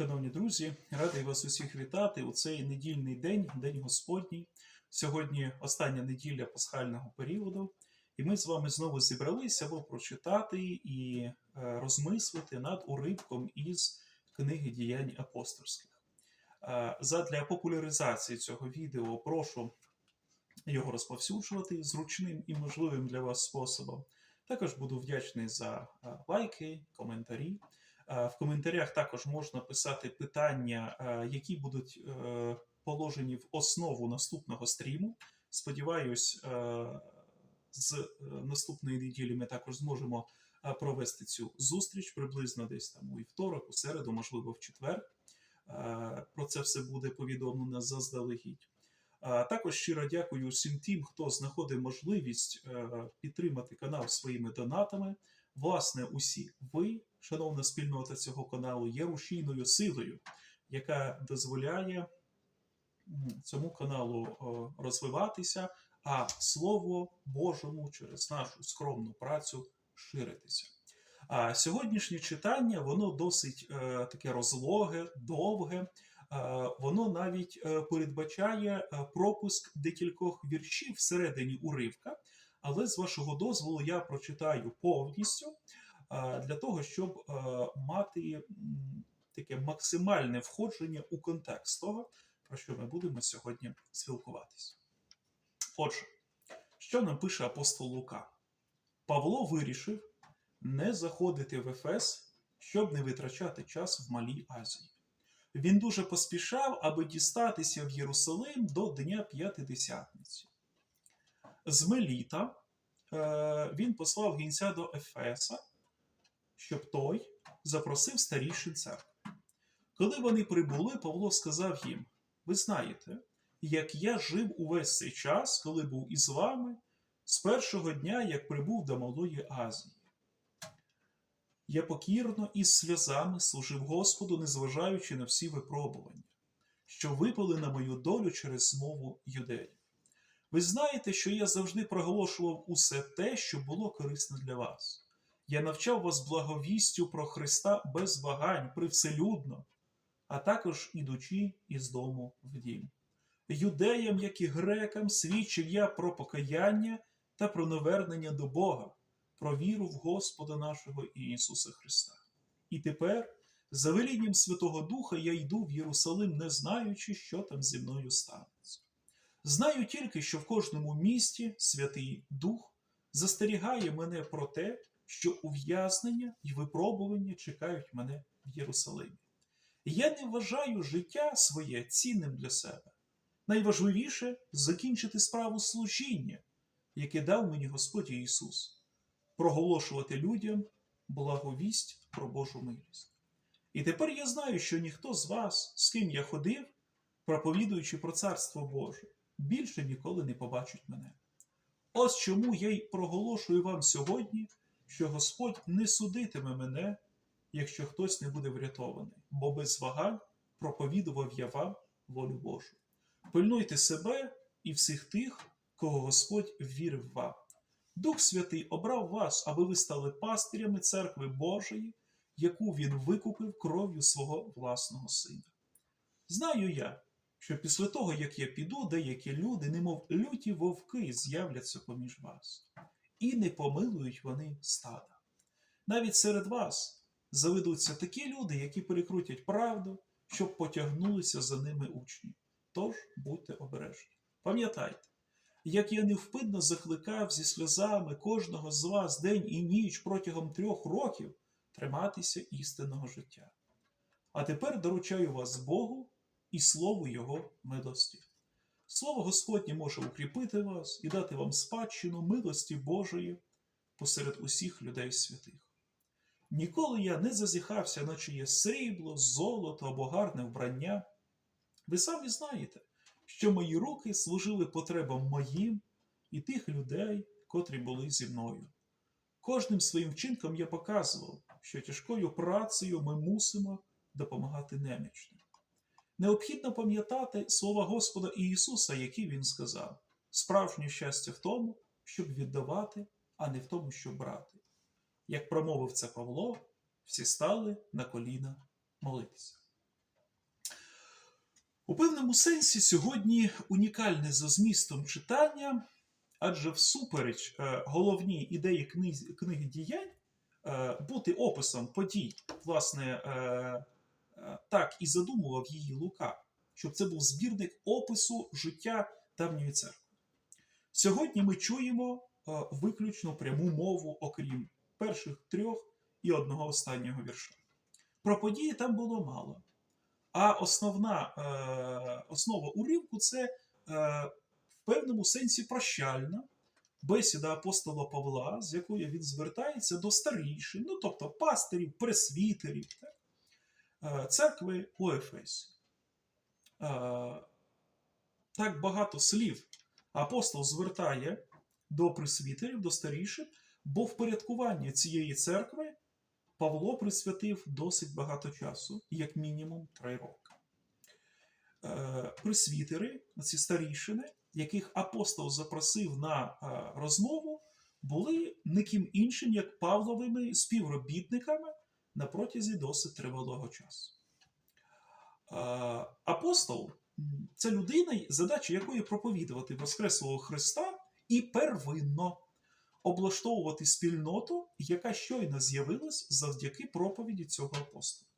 Шановні друзі, радий вас усіх вітати у цей недільний день, День Господній. Сьогодні остання неділя пасхального періоду, і ми з вами знову зібралися, аби прочитати і е, розмислити над уривком із книги діянь апостольських. Е, Задля популяризації цього відео прошу його розповсюджувати зручним і можливим для вас способом. Також буду вдячний за е, лайки, коментарі. Е, В коментарях також можна писати питання, е, які будуть е, положені в основу наступного стріму. Сподіваюсь, з наступної неділі ми також зможемо провести цю зустріч приблизно десь там у вівторок, у середу, можливо, в четвер. Про це все буде повідомлено заздалегідь. Також щиро дякую всім тим, хто знаходить можливість підтримати канал своїми донатами. Власне, усі ви, шановна спільнота цього каналу, є рушійною силою, яка дозволяє цьому каналу розвиватися, а слово Божому через нашу скромну працю ширитися. А сьогоднішнє читання воно досить е, таке розлоге, довге. Е, воно навіть е, передбачає пропуск декількох віршів всередині уривка, але з вашого дозволу я прочитаю повністю для того, щоб е, мати таке максимальне входження у контекст того, про що ми будемо сьогодні спілкуватися. Отже, що нам пише апостол Лука? Павло вирішив не заходити в Ефес, щоб не витрачати час в Малій Азії. Він дуже поспішав, аби дістатися в Єрусалим до Дня П'ятидесятниці. З Меліта е, він послав гінця до Ефеса, щоб той запросив старішин церкви. Коли вони прибули, Павло сказав їм: Ви знаєте, як я жив увесь цей час, коли був із вами, з першого дня, як прибув до Малої Азії. Я покірно і сльозами служив Господу, незважаючи на всі випробування, що випали на мою долю через змову юдеїв. Ви знаєте, що я завжди проголошував усе те, що було корисно для вас. Я навчав вас благовістю про Христа без вагань, привселюдно, а також ідучи із дому в дім. Юдеям, як і грекам, свідчив я про покаяння та про навернення до Бога про віру в Господа нашого Ісуса Христа. І тепер, за велінням Святого Духа, я йду в Єрусалим, не знаючи, що там зі мною станеться. Знаю тільки, що в кожному місті Святий Дух застерігає мене про те, що ув'язнення і випробування чекають мене в Єрусалимі. Я не вважаю життя своє цінним для себе. Найважливіше закінчити справу служіння, яке дав мені Господь Ісус проголошувати людям благовість про Божу милість. І тепер я знаю, що ніхто з вас, з ким я ходив, проповідуючи про Царство Боже, більше ніколи не побачить мене. Ось чому я й проголошую вам сьогодні, що Господь не судитиме мене, якщо хтось не буде врятований, бо без вагань проповідував я вам волю Божу. Пильнуйте себе і всіх тих, кого Господь ввірив вам. Дух Святий обрав вас, аби ви стали пастирями церкви Божої, яку він викупив кров'ю свого власного сина. Знаю я, що після того, як я піду, деякі люди, немов люті вовки, з'являться поміж вас, і не помилують вони стада. Навіть серед вас заведуться такі люди, які перекрутять правду, щоб потягнулися за ними учні. Тож будьте обережні. Пам'ятайте, як я невпинно закликав зі сльозами кожного з вас день і ніч протягом трьох років триматися істинного життя. А тепер доручаю вас Богу і Слову Його милості. Слово Господнє може укріпити вас і дати вам спадщину милості Божої посеред усіх людей святих. Ніколи я не зазіхався, наче є срібло, золото або гарне вбрання. Ви самі знаєте, що мої руки служили потребам моїм і тих людей, котрі були зі мною. Кожним своїм вчинком я показував, що тяжкою працею ми мусимо допомагати немічним. Необхідно пам'ятати слова Господа Ісуса, які Він сказав: справжнє щастя в тому, щоб віддавати, а не в тому, щоб брати. Як промовив це Павло, всі стали на коліна молитися. У певному сенсі сьогодні унікальне за змістом читання, адже всупереч е, головній ідеї книги, діянь е, бути описом подій, власне, е, так і задумував її Лука, щоб це був збірник опису життя давньої церкви. Сьогодні ми чуємо е, виключно пряму мову, окрім перших трьох і одного останнього вірша. Про події там було мало. А основна е, основа уривку це е, в певному сенсі прощальна бесіда апостола Павла, з якою він звертається до старішин, ну тобто пастирів, пресвітерів так? Е, церкви у Ефесі. Е, так багато слів апостол звертає до пресвітерів, до старішин, бо впорядкування цієї церкви Павло присвятив досить багато часу, як мінімум три роки. Е, Пресвітери, ці старішини, яких апостол запросив на розмову, були никим іншим, як Павловими співробітниками на протязі досить тривалого часу. Е, Апостол це людина, задача якої проповідувати Воскреслого Христа і первинно облаштовувати спільноту, яка щойно з'явилась завдяки проповіді цього апостола.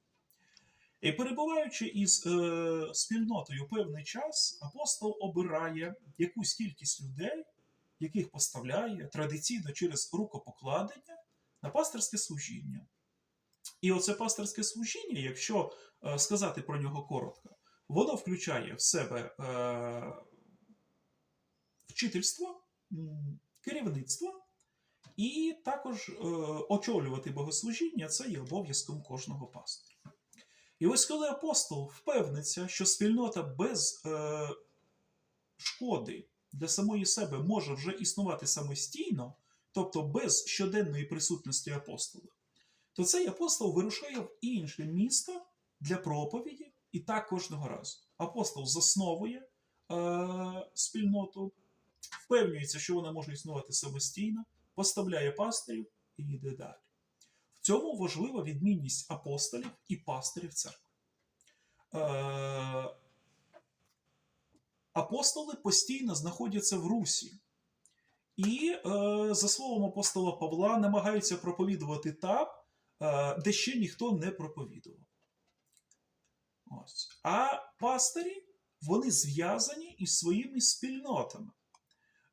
І перебуваючи із е, спільнотою певний час, апостол обирає якусь кількість людей, яких поставляє традиційно через рукопокладення на пасторське служіння. І оце пасторське служіння, якщо е, сказати про нього коротко, воно включає в себе е, вчительство, керівництво, і також е, очолювати богослужіння це є обов'язком кожного пастора. І ось коли апостол впевниться, що спільнота без шкоди для самої себе може вже існувати самостійно, тобто без щоденної присутності апостола, то цей апостол вирушає в інше місто для проповіді, і так кожного разу. Апостол засновує е, спільноту, впевнюється, що вона може існувати самостійно, поставляє пастирів і йде далі. В цьому важлива відмінність апостолів і пастирів церкви. Е, апостоли постійно знаходяться в Русі. І, е, за словом апостола Павла, намагаються проповідувати там, де ще ніхто не проповідував. Ось. А пастирі вони зв'язані із своїми спільнотами,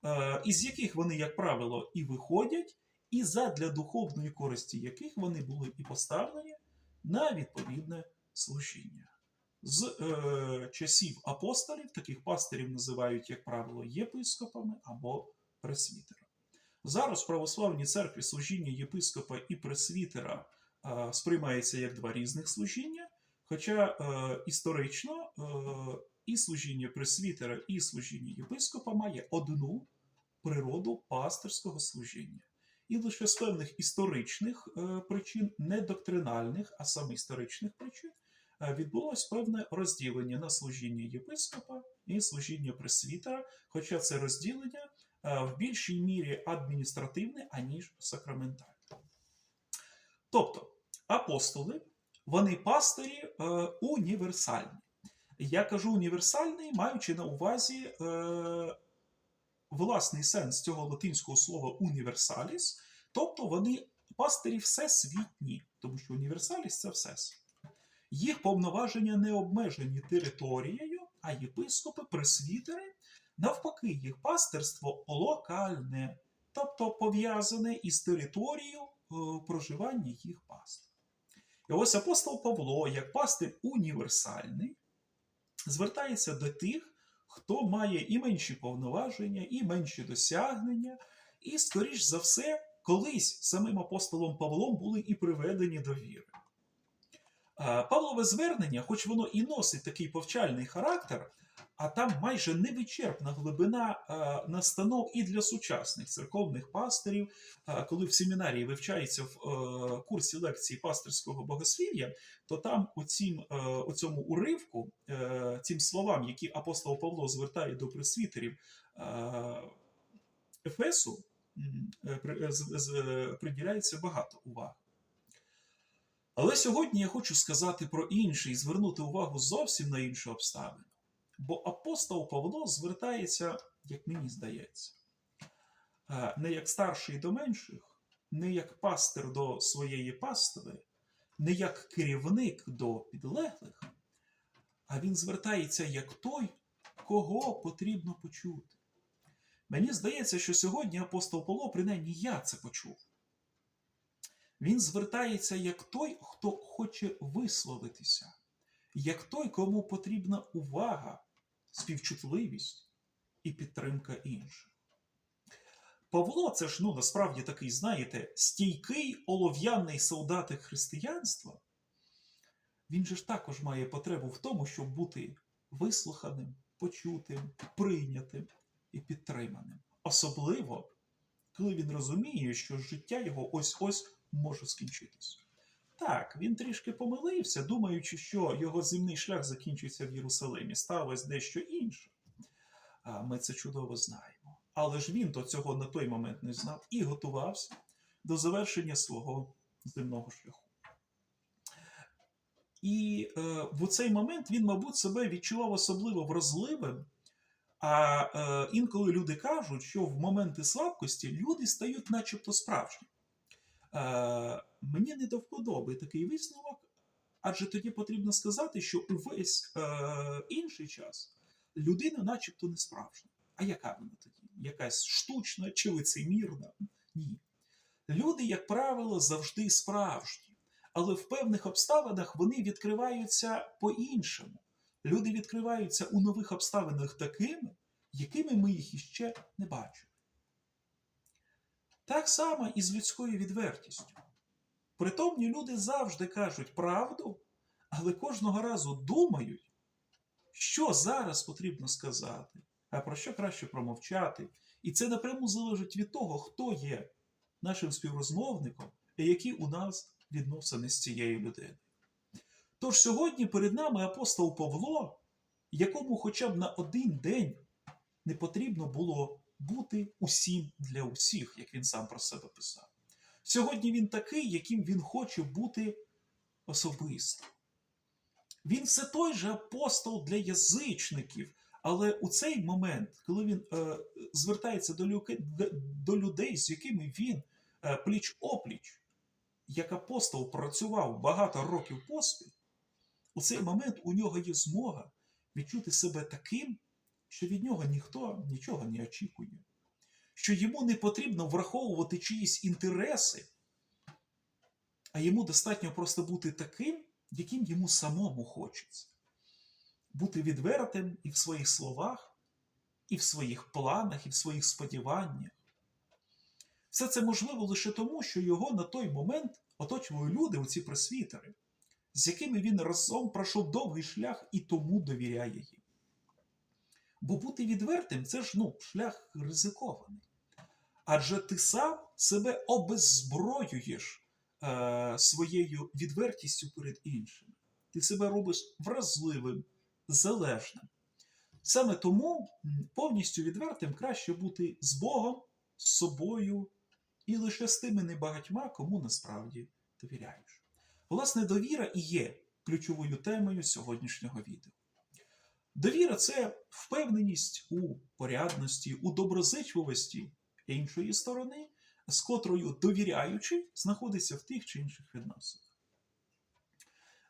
е, із яких вони, як правило, і виходять, і задля духовної користі яких вони були і поставлені на відповідне служіння. З е, часів апостолів таких пастирів називають, як правило, єпископами або пресвітерами. Зараз в православній церкві служіння єпископа і пресвітера е, сприймається як два різних служіння, хоча е, історично е, і служіння пресвітера, і служіння єпископа має одну природу пастирського служіння. І лише з певних історичних е, причин, не доктринальних, а саме історичних причин, е, відбулось певне розділення на служіння єпископа і служіння пресвітера, хоча це розділення е, в більшій мірі адміністративне, аніж сакраментальне. Тобто, апостоли, вони пастирі е, універсальні. Я кажу універсальний, маючи на увазі е, власний сенс цього латинського слова універсаліс, тобто вони пастирі всесвітні, тому що універсаліс це всесвіт. Їх повноваження не обмежені територією, а єпископи, пресвітери, навпаки, їх пастирство локальне, тобто пов'язане із територією е, проживання їх пастир. І ось апостол Павло, як пастир універсальний, звертається до тих, хто має і менші повноваження, і менші досягнення, і, скоріш за все, колись самим апостолом Павлом були і приведені до віри. Павлове звернення, хоч воно і носить такий повчальний характер, а там майже невичерпна глибина а, настанов і для сучасних церковних пастирів, коли в семінарії вивчається в е, курсі лекції пастирського богослів'я, то там у, цім, е, у цьому уривку, е, цим словам, які апостол Павло звертає до пресвітерів е, Ефесу, е, е, приділяється багато уваги. Але сьогодні я хочу сказати про інше і звернути увагу зовсім на іншу обставину. Бо апостол Павло звертається, як мені здається, е, не як старший до менших, не як пастир до своєї пастви, не як керівник до підлеглих, а він звертається як той, кого потрібно почути. Мені здається, що сьогодні апостол Павло, принаймні я це почув. Він звертається як той, хто хоче висловитися, як той, кому потрібна увага, співчутливість і підтримка інших. Павло, це ж ну, насправді такий, знаєте, стійкий олов'яний солдатик християнства. Він же ж також має потребу в тому, щоб бути вислуханим, почутим, прийнятим і підтриманим. Особливо, коли він розуміє, що життя його ось-ось може скінчитися. Так, він трішки помилився, думаючи, що його земний шлях закінчиться в Єрусалимі. Сталося дещо інше. Ми це чудово знаємо. Але ж він то цього на той момент не знав і готувався до завершення свого земного шляху. І е, в цей момент він, мабуть, себе відчував особливо вразливим. А е, інколи люди кажуть, що в моменти слабкості люди стають начебто справжні. Е, мені не до вподоби такий висновок, адже тоді потрібно сказати, що увесь е, інший час людина начебто не справжня. А яка вона тоді? Якась штучна чи лицемірна? Ні. Люди, як правило, завжди справжні, але в певних обставинах вони відкриваються по-іншому. Люди відкриваються у нових обставинах такими, якими ми їх іще не бачили. Так само і з людською відвертістю. Притомні люди завжди кажуть правду, але кожного разу думають, що зараз потрібно сказати, а про що краще промовчати. І це напряму залежить від того, хто є нашим співрозмовником і які у нас відносини з цією людиною. Тож сьогодні перед нами апостол Павло, якому хоча б на один день не потрібно було бути усім для усіх, як він сам про себе писав. Сьогодні він такий, яким він хоче бути особисто. Він все той же апостол для язичників, але у цей момент, коли він е, звертається до, люки, до людей, з якими він е, пліч опліч, як апостол працював багато років поспіль, у цей момент у нього є змога відчути себе таким, що від нього ніхто нічого не очікує, що йому не потрібно враховувати чиїсь інтереси, а йому достатньо просто бути таким, яким йому самому хочеться. Бути відвертим і в своїх словах, і в своїх планах, і в своїх сподіваннях. Все це можливо лише тому, що його на той момент оточували люди, оці просвітери, з якими він разом пройшов довгий шлях і тому довіряє їм. Бо бути відвертим це ж ну, шлях ризикований. Адже ти сам себе обеззброюєш е, своєю відвертістю перед іншими. Ти себе робиш вразливим, залежним. Саме тому повністю відвертим краще бути з Богом, з собою і лише з тими небагатьма, кому насправді довіряєш. Власне, довіра і є ключовою темою сьогоднішнього відео. Довіра це впевненість у порядності, у доброзичливості іншої сторони, з котрою довіряючи, знаходиться в тих чи інших відносинах.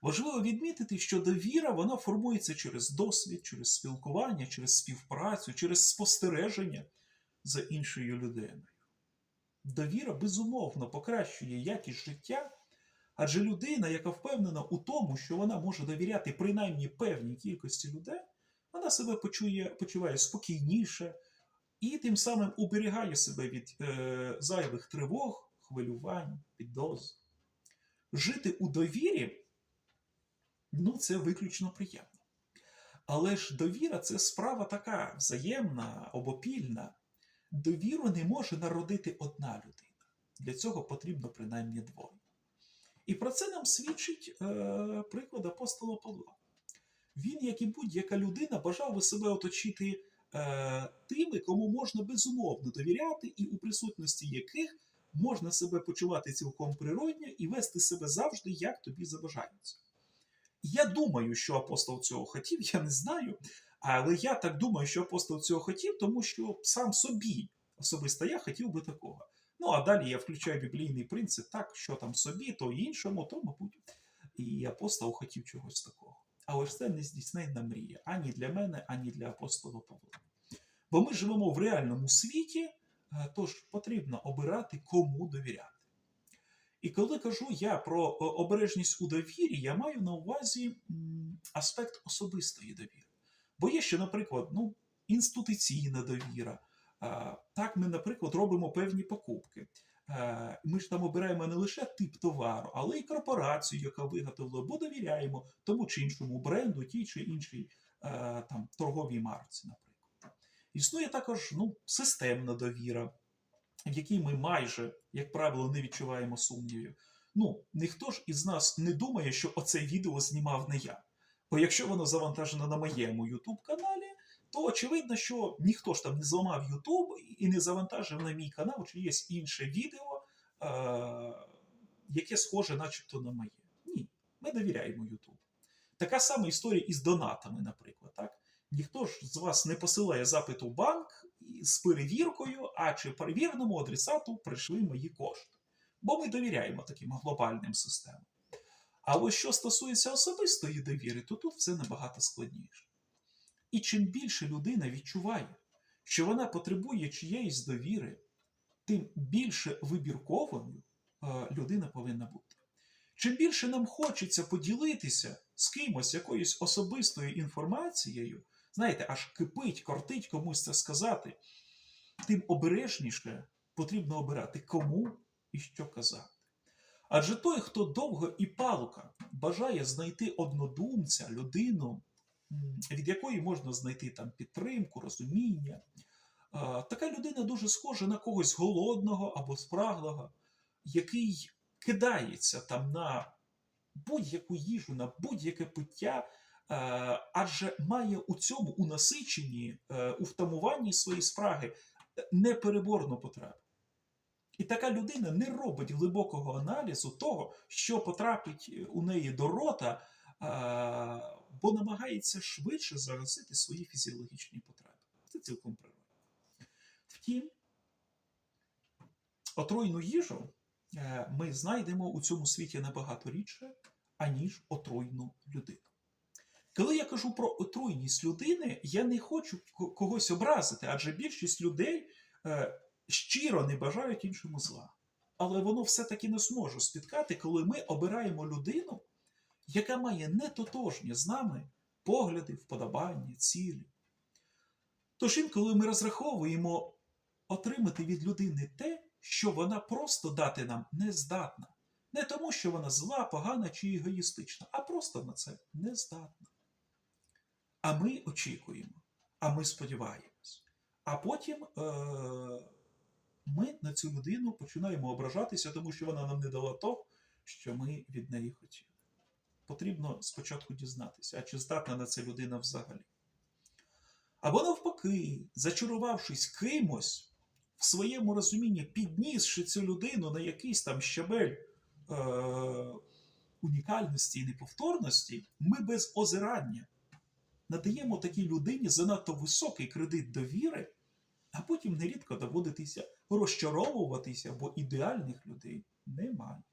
Важливо відмітити, що довіра вона формується через досвід, через спілкування, через співпрацю, через спостереження за іншою людиною. Довіра безумовно покращує якість життя, адже людина, яка впевнена у тому, що вона може довіряти принаймні певній кількості людей, вона себе почує, почуває спокійніше і тим самим уберігає себе від е, зайвих тривог, хвилювань, підозр. Жити у довірі ну, це виключно приємно. Але ж довіра це справа така взаємна, обопільна. Довіру не може народити одна людина. Для цього потрібно принаймні двоє. І про це нам свідчить е, приклад апостола Павла. Він, як і будь-яка людина, бажав би себе оточити е, тими, кому можна безумовно довіряти, і у присутності яких можна себе почувати цілком природньо і вести себе завжди, як тобі забажається. Я думаю, що апостол цього хотів, я не знаю. Але я так думаю, що апостол цього хотів, тому що сам собі особисто я хотів би такого. Ну а далі я включаю біблійний принцип, так, що там собі, то іншому, то, мабуть, і апостол хотів чогось такого. Але ж це не здійсненна мрія ані для мене, ані для апостола Павла. Бо ми живемо в реальному світі, е, тож потрібно обирати, кому довіряти. І коли кажу я про е, обережність у довірі, я маю на увазі аспект особистої довіри. Бо є ще, наприклад, ну, інституційна довіра. Так, ми, наприклад, робимо певні покупки. Е, Ми ж там обираємо не лише тип товару, але й корпорацію, яка виготовила, бо довіряємо тому чи іншому бренду, тій чи іншій е, там, торговій марці, наприклад. Існує також ну, системна довіра, в якій ми майже, як правило, не відчуваємо сумнівів. Ну, ніхто ж із нас не думає, що оце відео знімав не я. Бо якщо воно завантажено на моєму YouTube каналі, то очевидно, що ніхто ж там не зламав YouTube і не завантажив на мій канал, чи є інше відео, е- яке схоже, начебто, на моє. Ні, ми довіряємо YouTube. Така сама історія із донатами, наприклад. Так? Ніхто ж з вас не посилає запит у банк з перевіркою, а чи перевіреному адресату прийшли мої кошти. Бо ми довіряємо таким глобальним системам. А ось що стосується особистої довіри, то тут все набагато складніше. І чим більше людина відчуває, що вона потребує чиєїсь довіри, тим більше вибірковою е, людина повинна бути. Чим більше нам хочеться поділитися з кимось якоюсь особистою інформацією, знаєте, аж кипить, кортить комусь це сказати, тим обережніше потрібно обирати, кому і що казати. Адже той, хто довго і палка бажає знайти однодумця, людину, від якої можна знайти там підтримку, розуміння, така людина дуже схожа на когось голодного або спраглого, який кидається там на будь-яку їжу, на будь-яке пиття, е, адже має у цьому у насиченні, е, у втамуванні своєї спраги е, непереборну потребу. І така людина не робить глибокого аналізу того, що потрапить у неї до рота, бо намагається швидше загасити свої фізіологічні потреби. Це цілком природно. Втім, отруйну їжу е, ми знайдемо у цьому світі набагато рідше, аніж отруйну людину. Коли я кажу про отруйність людини, я не хочу когось образити, адже більшість людей е, щиро не бажають іншому зла. Але воно все-таки нас може спіткати, коли ми обираємо людину, яка має нетотожні з нами погляди, вподобання, цілі. Тож інколи ми розраховуємо отримати від людини те, що вона просто дати нам не здатна. Не тому, що вона зла, погана чи егоїстична, а просто на це не здатна. А ми очікуємо, а ми сподіваємось. А потім е- ми на цю людину починаємо ображатися, тому що вона нам не дала то, що ми від неї хотіли. Потрібно спочатку дізнатися, а чи здатна на це людина взагалі. Або навпаки, зачарувавшись кимось в своєму розумінні, піднісши цю людину на якийсь там щабель е- унікальності і неповторності, ми без озирання надаємо такій людині занадто високий кредит довіри, а потім нерідко доводитися розчаровуватися, бо ідеальних людей немає.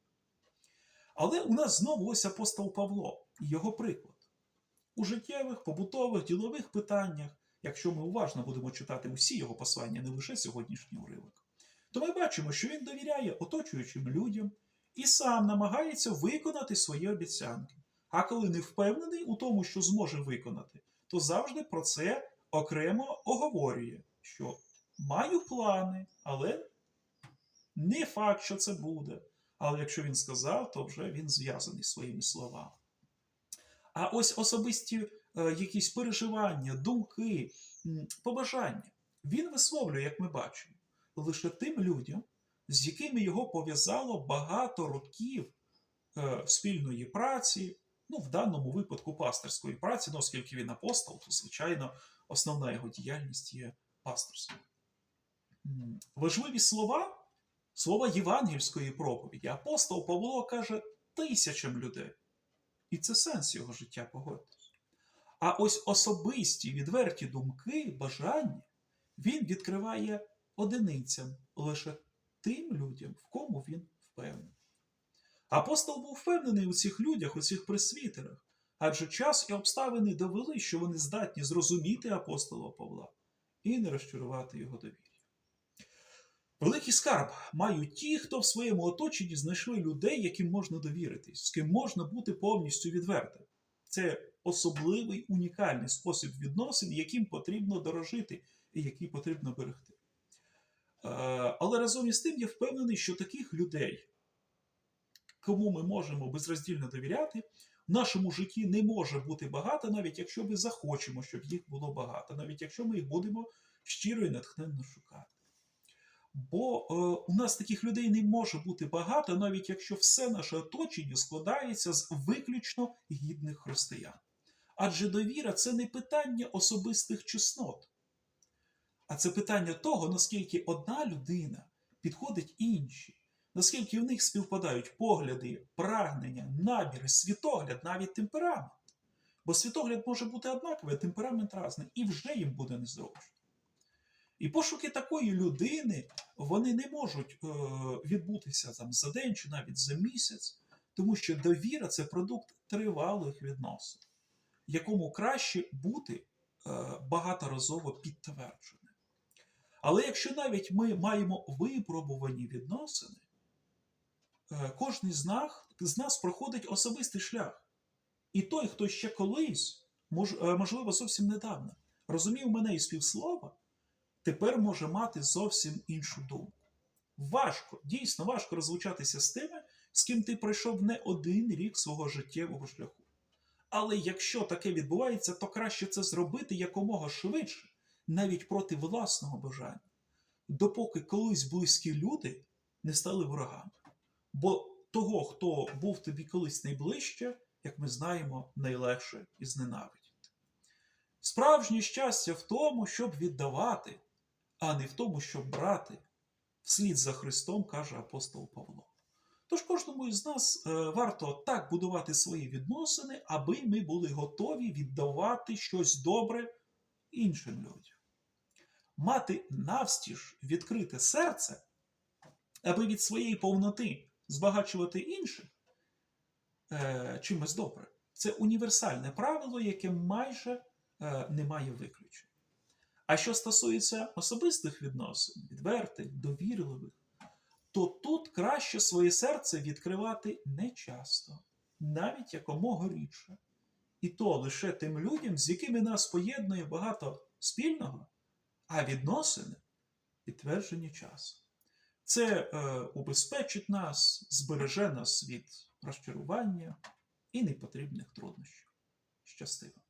Але у нас знову ось апостол Павло і його приклад. У життєвих, побутових, ділових питаннях, якщо ми уважно будемо читати усі його послання, не лише сьогоднішній уривок, то ми бачимо, що він довіряє оточуючим людям і сам намагається виконати свої обіцянки. А коли не впевнений у тому, що зможе виконати, то завжди про це окремо оговорює, що маю плани, але не факт, що це буде. Але якщо він сказав, то вже він зв'язаний своїми словами. А ось особисті е, якісь переживання, думки, побажання він висловлює, як ми бачимо, лише тим людям, з якими його пов'язало багато років е, спільної праці, ну, в даному випадку пасторської праці, ну, оскільки він апостол, то, звичайно, основна його діяльність є пасторською. Важливі слова, слова євангельської проповіді. Апостол Павло каже тисячам людей. І це сенс його життя, погодьтесь. А ось особисті відверті думки, бажання він відкриває одиницям лише тим людям, в кому він впевнений. Апостол був впевнений у цих людях, у цих пресвітерах, адже час і обставини довели, що вони здатні зрозуміти апостола Павла і не розчарувати його довір'я. Великий скарб мають ті, хто в своєму оточенні знайшли людей, яким можна довіритись, з ким можна бути повністю відвертим. Це особливий унікальний спосіб відносин, яким потрібно дорожити і який потрібно берегти. Е, Але разом із тим я впевнений, що таких людей, кому ми можемо безроздільно довіряти, в нашому житті не може бути багато, навіть якщо ми захочемо, щоб їх було багато, навіть якщо ми їх будемо щиро і натхненно шукати. Бо е, у нас таких людей не може бути багато, навіть якщо все наше оточення складається з виключно гідних християн. Адже довіра це не питання особистих чеснот, а це питання того, наскільки одна людина підходить іншій, наскільки в них співпадають погляди, прагнення, наміри, світогляд, навіть темперамент. Бо світогляд може бути однаковий, а темперамент різний, і вже їм буде незручно. І пошуки такої людини вони не можуть е, відбутися там за день чи навіть за місяць, тому що довіра це продукт тривалих відносин, якому краще бути е, багаторазово підтвердженим. Але якщо навіть ми маємо випробувані відносини, е, кожен з нас, з нас проходить особистий шлях. І той, хто ще колись, мож, е, можливо, зовсім недавно, розумів мене із півслова, тепер може мати зовсім іншу думку. Важко, дійсно важко розлучатися з тими, з ким ти пройшов не один рік свого життєвого шляху. Але якщо таке відбувається, то краще це зробити якомога швидше, навіть проти власного бажання, допоки колись близькі люди не стали ворогами. Бо того, хто був тобі колись найближче, як ми знаємо, найлегше і зненавидіти. Справжнє щастя в тому, щоб віддавати, а не в тому, щоб брати, вслід за Христом, каже апостол Павло. Тож кожному із нас е, варто так будувати свої відносини, аби ми були готові віддавати щось добре іншим людям. Мати навстіж відкрите серце, аби від своєї повноти збагачувати інших е, чимось добре. Це універсальне правило, яке майже е, не виключень. А що стосується особистих відносин, відвертих, довірливих, то тут краще своє серце відкривати не часто, навіть якомога рідше. І то лише тим людям, з якими нас поєднує багато спільного, а відносини підтверджені часом. Це е, убезпечить нас, збереже нас від розчарування і непотрібних труднощів. Щастиво!